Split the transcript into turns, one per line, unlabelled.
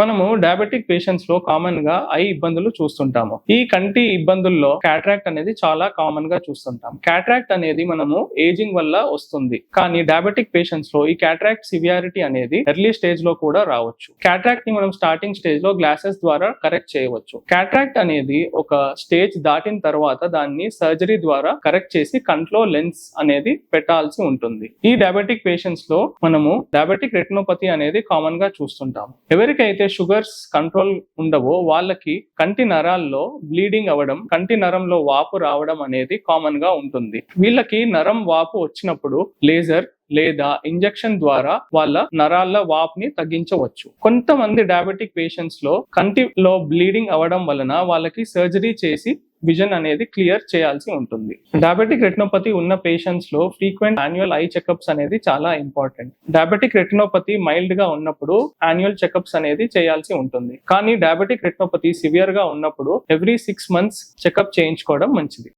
మనము డయాబెటిక్ పేషెంట్స్లో కామన్గా ఐ ఇబ్బందులు చూస్తుంటాము. ఈ కంటి ఇబ్బందుల్లో క్యాట్రాక్ట్ అనేది చాలా కామన్గా చూస్తుంటాం. క్యాట్రాక్ట్ అనేది మనము ఏజింగ్ వల్ల వస్తుంది. కానీ డయాబెటిక్ పేషెంట్స్లో ఈ క్యాట్రాక్ట్ సివియారిటీ అనేది ఎర్లీ స్టేజ్లో కూడా రావచ్చు. క్యాట్రాక్ట్ని మనం స్టార్టింగ్ స్టేజ్లో గ్లాసెస్ ద్వారా కరెక్ట్ చేయవచ్చు. క్యాట్రాక్ట్ అనేది ఒక స్టేజ్ దాటిన తర్వాత దాన్ని సర్జరీ ద్వారా కరెక్ట్ చేసి కంట్లో లెన్స్ అనేది పెట్టాల్సి ఉంటుంది. ఈ డయాబెటిక్ పేషెంట్స్లో మనము డయాబెటిక్ రెటినోపతి అనేది కామన్గా చూస్తుంటాము. ఎవరికైతే షుగర్స్ కంట్రోల్ ఉండవో వాళ్ళకి కంటి నరాల్లో బ్లీడింగ్ అవ్వడం కంటి నరంలో వాపు రావడం అనేది కామన్గా ఉంటుంది. వీళ్ళకి నరం వాపు వచ్చినప్పుడు లేజర్ లేదా ఇంజెక్షన్ ద్వారా వాళ్ళ నరాల వాపుని తగ్గించవచ్చు. కొంతమంది డయాబెటిక్ పేషెంట్స్లో కంటిలో బ్లీడింగ్ అవ్వడం వలన వాళ్ళకి సర్జరీ చేసి విజన్ అనేది క్లియర్ చేయాల్సి ఉంటుంది. డయాబెటిక్ రెటినోపతి ఉన్న పేషెంట్స్లో ఫ్రీక్వెంట్ యాన్యువల్ ఐ చెకప్స్ అనేది చాలా ఇంపార్టెంట్ డయాబెటిక్ రెటినోపతి మైల్డ్గా ఉన్నప్పుడు యాన్యువల్ చెకప్స్ అనేది చేయాల్సి ఉంటుంది. కానీ డయాబెటిక్ రెటినోపతి సివియర్గా ఉన్నప్పుడు ఎవ్రీ సిక్స్ మంత్స్ చెకప్ చేయించుకోవడం మంచిది.